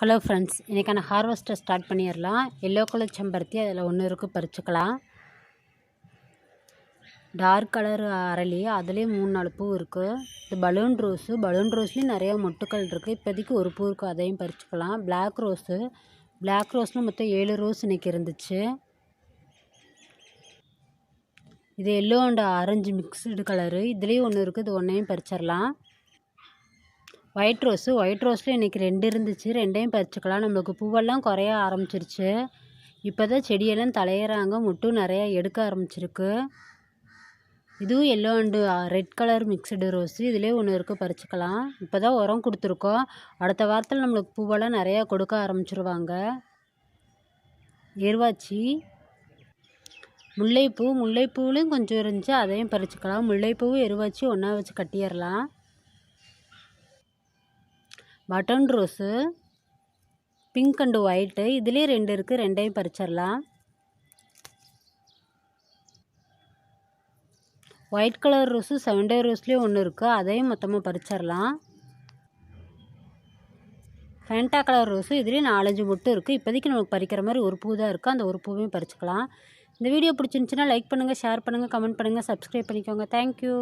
Hello friends இன்றைக்கான ஹார்வெஸ்ட்டை start பண்ணிடலாம். எல்லோ கலர் செம்பருத்தி அதில் ஒன்று இருக்குது பறிச்சுக்கலாம். டார்க் கலர் அரளி அதுலேயும் மூணு நாலு பூ இருக்குது இது பலூன் ரோஸு பலூன் ரோஸ்லேயும் நிறையா மொட்டுக்கள் இருக்குது இப்போதைக்கு ஒரு பூ இருக்குது அதையும் பறிச்சுக்கலாம். பிளாக் ரோஸு பிளாக் ரோஸில் மொத்தம் ஏழு ரோஸ் இன்றைக்கி இருந்துச்சு. இது yellow and orange mixed colour இதுலேயும் ஒன்று இருக்குது இது ஒன்றையும் பறிச்சிடலாம். ஒயிட் ரோஸு ஒயிட் ரோஸில் இன்றைக்கி ரெண்டு இருந்துச்சு. ரெண்டையும் பறிச்சுக்கலாம். நம்மளுக்கு பூவெல்லாம் குறைய ஆரம்பிச்சிருச்சு. இப்போ தான் செடியெல்லாம் தலையிறாங்க. முட்டும் நிறையா எடுக்க ஆரம்பிச்சிருக்கு. இதுவும் yellow and red colour mixed rose இதிலே ஒன்று இருக்குது பறிச்சுக்கலாம். இப்போ தான் உரம் கொடுத்துருக்கோம். அடுத்த வாரத்தில் நம்மளுக்கு பூவெல்லாம் நிறையா கொடுக்க ஆரம்பிச்சிருவாங்க. எருவாச்சி முல்லைப்பூ. முல்லைப்பூவிலையும் கொஞ்சம் இருந்துச்சு. அதையும் பறிச்சுக்கலாம். முல்லைப்பூவும் எருவாச்சி ஒன்றா வச்சு கட்டிடலாம் button rose pink and white. இதுலேயே ரெண்டு இருக்குது ரெண்டையும் பறிச்சிடலாம். White colour rose seven day ரோஸ்லேயும் ஒன்று இருக்குது அதையும் மொத்தமாக பறிச்சிடலாம். ஃபேண்டா கலர் ரோஸு இதுலேயும் நாலஞ்சு மொட்டு இருக்குது இப்போதைக்கு நமக்கு பறிக்கிற மாதிரி ஒரு பூ தான் இருக்குது அந்த ஒரு பூவையும் பறிச்சுக்கலாம். இந்த வீடியோ பிடிச்சிருந்துச்சின்னா லைக் பண்ணுங்கள் ஷேர் பண்ணுங்கள் கமெண்ட் பண்ணுங்கள் சப்ஸ்கிரைப் பண்ணிக்கோங்க. Thank you